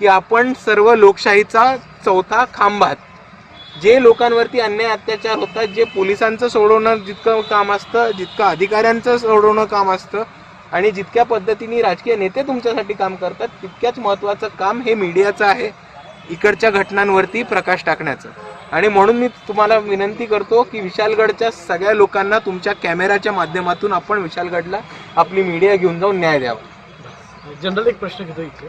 की आपण सर्व लोकशाहीचा चौथा खांब आहात. जे लोकांवरती अन्याय अत्याचार होतात जे पोलिसांचं सोडवणं जितकं काम असतं जितकं अधिकाऱ्यांचं सोडवणं काम असतं आणि जितक्या पद्धतीने राजकीय नेते तुमच्यासाठी काम करतात तितक्याच महत्त्वाचं काम हे मीडियाचं आहे इकडच्या घटनांवरती प्रकाश टाकण्याचं. आणि म्हणून मी तुम्हाला विनंती करतो की विशालगडच्या सगळ्या लोकांना तुमच्या कॅमेऱ्याच्या माध्यमातून आपण विशालगडला आपली मीडिया घेऊन जाऊन न्याय द्यावा. जनरल एक प्रश्न घेतो इथे.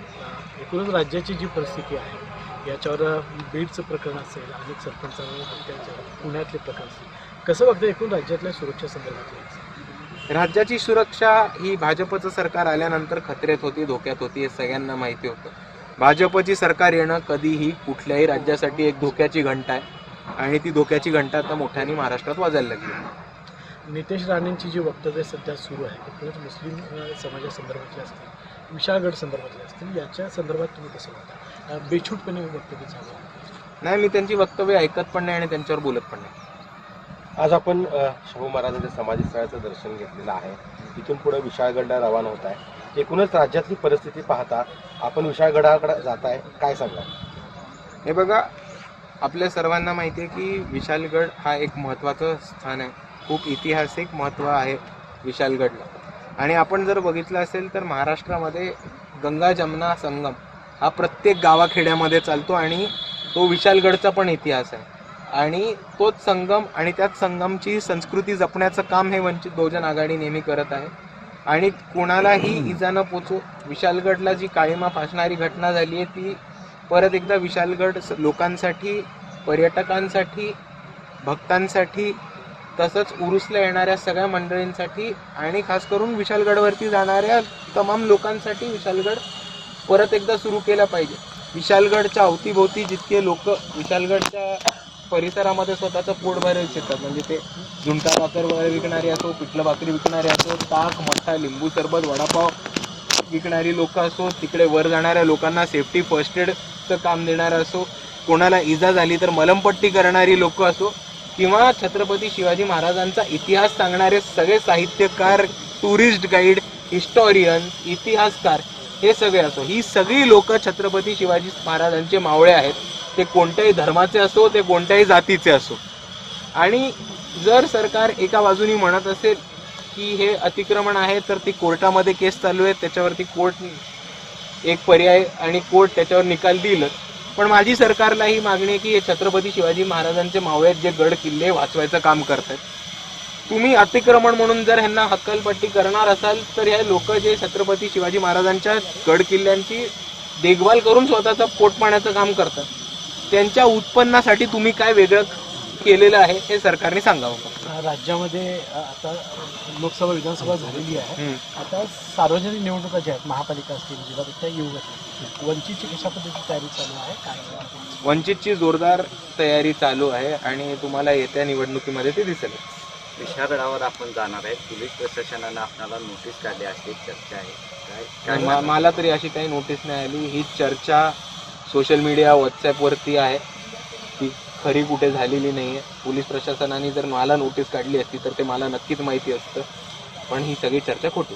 एकूणच राज्याची जी परिस्थिती आहे याच्यावर बीडचं प्रकरण असेल अनेक सरपंचांवर हत्याचे पुण्यातले प्रकरण असेल कसं बघतं एकूण राज्यातल्या सुरक्षा संदर्भात राज्याची सुरक्षा ही भाजपचं सरकार आल्यानंतर खतऱ्यात होती धोक्यात होती हे सगळ्यांना माहिती होतं. भाजपची सरकार येणं कधीही कुठल्याही राज्यासाठी एक धोक्याची घंटा आहे. आणि ती धोक्याची घंटा आता मोठ्याने महाराष्ट्रात वाजायला लागली नितेश राणेंची जी वक्तव्य सध्या सुरू आहे एकूणच मुस्लिम समाजासंदर्भातली असतील विशाळगड संदर्भातली असतील याच्या संदर्भात तुम्ही कसं बघता? बेछूटपणे वक्तव्य झालं नाही मी त्यांची वक्तव्य ऐकत पण नाही आणि त्यांच्यावर बोलत पण नाही. आज आपण शाहू महाराजांच्या समाधीस्थळाचं दर्शन घेतलेलं आहे. इथून पुढे विशाळगडला रवाना होत आहे. एकूणच राज्यातली परिस्थिती पाहता आपण विशाळगडाकडे जात आहे. काय सांगा हे बघा आपल्या सर्वांना माहिती आहे की विशालगड हा एक महत्त्वाचं स्थान आहे. खूप ऐतिहासिक महत्त्व आहे विशालगडला. आणि आपण जर बघितलं असेल तर महाराष्ट्रामध्ये गंगा जमुना संगम हा प्रत्येक गावाखेड्यामध्ये चालतो आणि तो विशालगडचा पण इतिहास आहे. आणि तोच संगम आणि त्याच संगमची संस्कृती जपण्याचं काम हे वंचित बहुजन आघाडी नेहमी करत आहे. आणि कोणालाही इजा न पोचू विशालगडला जी काळीमा फासणारी घटना झाली आहे ती परत एकदा विशालगड स- लोकांसाठी पर्यटकांसाठी भक्तांसाठी तसंच उरुसला येणाऱ्या सगळ्या मंडळींसाठी आणि खास करून विशालगडवरती जाणाऱ्या तमाम लोकांसाठी विशालगड परत एकदा सुरू केला पाहिजे. विशालगडच्या अवतीभोवती जितके लोक विशालगडच्या परिसरामध्ये स्वतःचं पोट भरायला येतात म्हणजे ते झुणका भाकर वगैरे विकणारे असो पिठलं भाकरी विकणारे असो ताक मठ्ठा लिंबू सरबत वडापाव विकणारी लोक असो तिकडे वर जाणाऱ्या लोकांना सेफ्टी फर्स्ट एडचं काम देणारं असो कोणाला इजा झाली तर मलमपट्टी करणारी लोक असो किंवा छत्रपती शिवाजी महाराजांचा इतिहास सांगणारे सगळे साहित्यकार टुरिस्ट गाईड हिस्टॉरियन इतिहासकार हे सगळे असो ही सगळी लोक छत्रपती शिवाजी महाराजांचे मावळे आहेत. ते कोणत्याही धर्माचे असो ते कोणत्याही जातीचे असो. आणि जर सरकार एका बाजूनी म्हणत असेल की हे अतिक्रमण आहे तर ती कोर्टामध्ये केस चालू आहे त्याच्यावरती कोर्ट एक पर्याय आणि कोर्ट त्याच्यावर निकाल दिलं पण माझी सरकारला ही मागणी आहे की हे छत्रपती शिवाजी महाराजांचे मावळे जे गड किल्ले वाचवायचं काम करतात तुम्ही अतिक्रमण म्हणून जर ह्यांना हक्कलपट्टी करणार असाल तर हे लोक जे छत्रपती शिवाजी महाराजांच्या गड किल्ल्यांची देखभाल करून स्वतःचं पोट पाण्याचं काम करतात. त्यांच्या उत्पन्नासाठी तुम्ही काय वेगळं केलेलं आहे हे सरकारने सांगावं राज्यामध्ये आता लोकसभा विधानसभा झालेली आहे. आता सार्वजनिक निवडणुका ज्या आहेत महापालिका असतील जिल्हा त्या येऊ घातल्या वंचितची कशा पद्धतीची तयारी चालू आहे? काय वंचितची जोरदार तयारी चालू आहे आणि तुम्हाला येत्या निवडणुकीमध्ये ते दिसेल. विशाळगडावर आपण जाणार आहे. पोलीस प्रशासनानं आपल्याला नोटीस काढली अशी चर्चा आहे? मला तरी अशी काही नोटीस नाही आली. ही चर्चा सोशल मीडिया व्हॉट्सॲपवरती आहे. ती खरी कुठे झालेली नाही आहे पोलीस प्रशासनाने जर मला नोटीस काढली असती तर ते मला नक्कीच माहिती असतं. पण ही सगळी चर्चा खोटी.